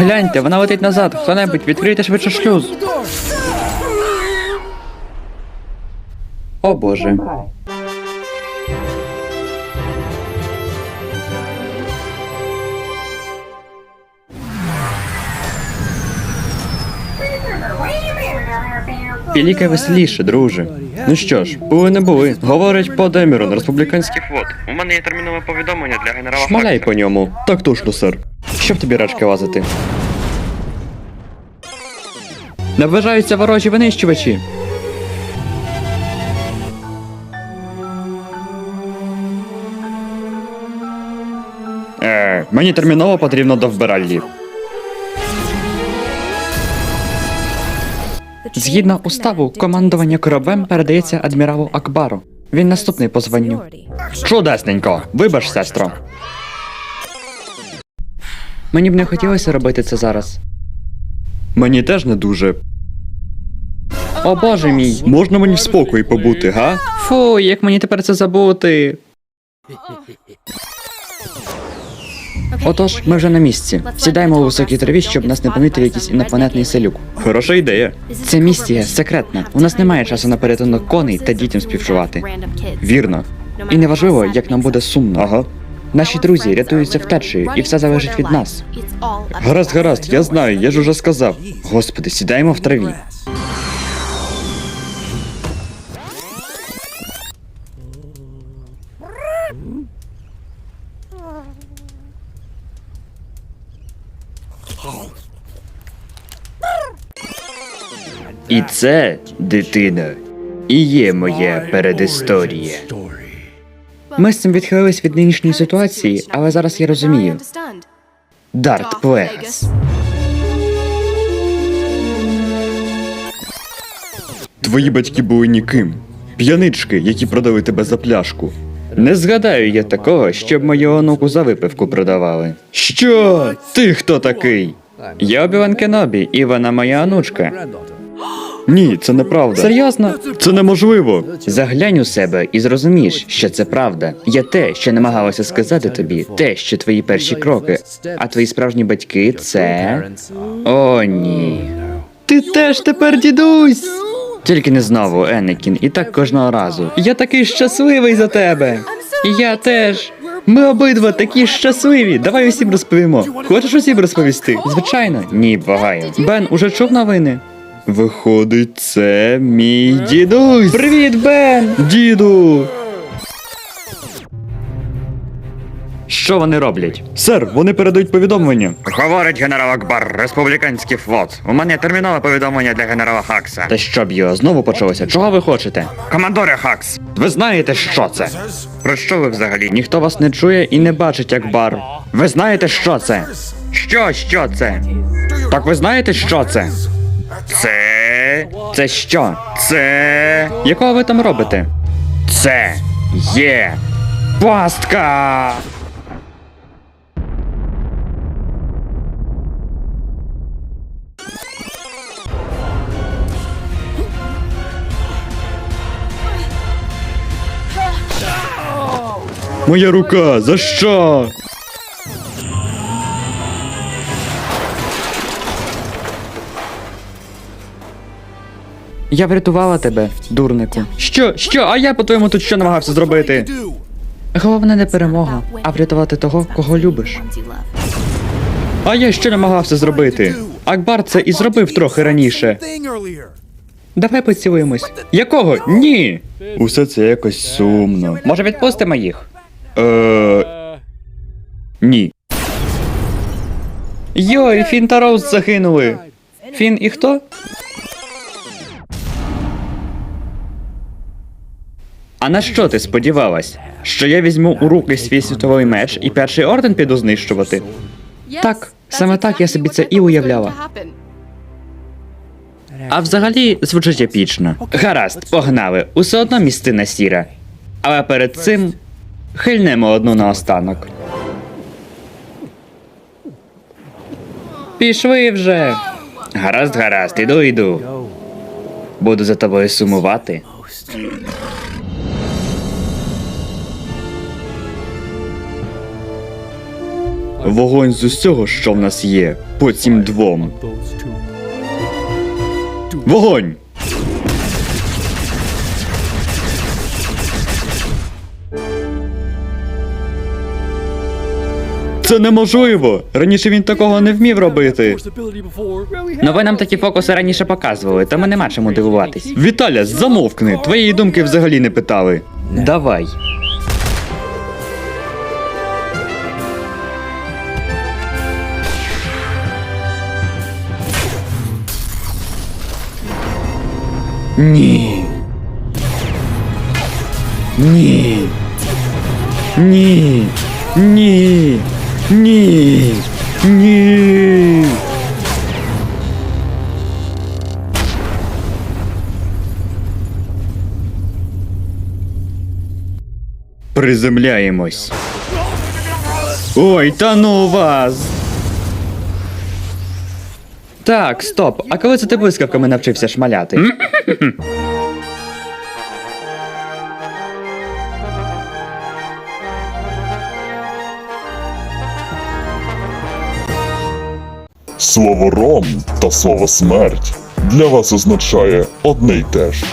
Гляньте, вона летить назад. Хто-небудь, відкрийте швидше шлюз. О боже. Пілікай веселіше, друже. Ну що ж, були не були. Говорить по Демірон, республіканський флот. У мене є термінове повідомлення для генерала Шмаляй по ньому. Так точно, сер. Щоб тобі рачки лазити. Наближаються ворожі винищувачі. Е, мені терміново потрібно до вбиральні. Згідно уставу, командування кораблем передається адміралу Акбару. Він наступний по званню. Чудесненько. Вибач, сестро. Мені б не хотілося робити це зараз. Мені теж не дуже. О боже мій. Можна мені в спокої побути, га? Фу, як мені тепер це забути. Отож, ми вже на місці. Сідаємо у високій траві, щоб нас не помітив якийсь інопланетний селюк. Хороша ідея. Це місія секретна. У нас немає часу на перетинок коней та дітям співчувати. Вірно. І неважливо, як нам буде сумно. Ага. Наші друзі рятуються втечею, і все залежить від нас. Гаразд, гаразд, я знаю, я ж уже сказав. Господи, сідаємо в траві. І це, дитино, і є моя передісторія. Ми з цим відхилились від нинішньої ситуації, але зараз я розумію. Дарт Плегас. Твої батьки були ніким. П'янички, які продали тебе за пляшку. Не згадаю я такого, щоб мою онуку за випивку продавали. Що? Ти хто такий? Я Обіван Кенобі, і вона моя онучка. Ні, це неправда. Серйозно? Це неможливо. Заглянь у себе і зрозумієш, що це правда. Я те, що намагалася сказати тобі, те, що твої перші кроки, а твої справжні батьки це. О, ні. Ти теж тепер дідусь. Тільки не знову, Енекін, і так кожного разу. Я такий щасливий за тебе. І я теж. Ми обидва такі щасливі. Давай усім розповімо. Хочеш усім розповісти? Звичайно, ні, благаю. Бен, уже чув новини? Виходить, це мій дідусь. Привіт, Бен! Діду. Що вони роблять? Сер, вони передають повідомлення. Говорить генерал Акбар, республіканський флот. У мене термінове повідомлення для генерала Хакса. Та щоб його знову почалося? Чого ви хочете? Командоре Хакс, Ви знаєте, що це? про що ви взагалі? Ніхто вас не чує і не бачить, як бар. Ви знаєте, що це? Що, що це? Так ви знаєте, що це? Це. Це що? Це. Якого ви там робите? Це є Пастка! Моя рука, за що? Я врятувала тебе, дурнику. Що? Що? А я по-твоєму тут що намагався зробити? Головне не перемога, а врятувати того, кого любиш. А я що намагався зробити? Акбар це і зробив трохи раніше. Давай поцілуємось. Якого? Ні. Усе це якось сумно. Може, відпустимо їх? Е... Ні. Йой, Фін та Роуз загинули. Фін і хто? А на що ти сподівалась? Що я візьму у руки свій світовий меч і перший орден піду знищувати? Так, саме так я собі це і уявляла. А взагалі звучить епічно. Гаразд, погнали. Усе одно містина сіра. Але перед цим хильнемо одну наостанок. Пішли вже. Гаразд, гаразд, іду, іду. Буду за тобою сумувати. Вогонь з усього, що в нас є, по цим двом. Вогонь! Це неможливо! Раніше він такого не вмів робити. Ну ви нам такі фокуси раніше показували, тому нема чому дивуватись. Віталя, замовкни! Твоєї думки взагалі не питали. Давай. Ні. Ні. Ні. Ні. Ні. Ні. Приземляємось. Ой, та ну вас! Так, стоп. А коли це ти блискавками навчився шмаляти? Слово ром та слово смерть для вас означає одне й те ж.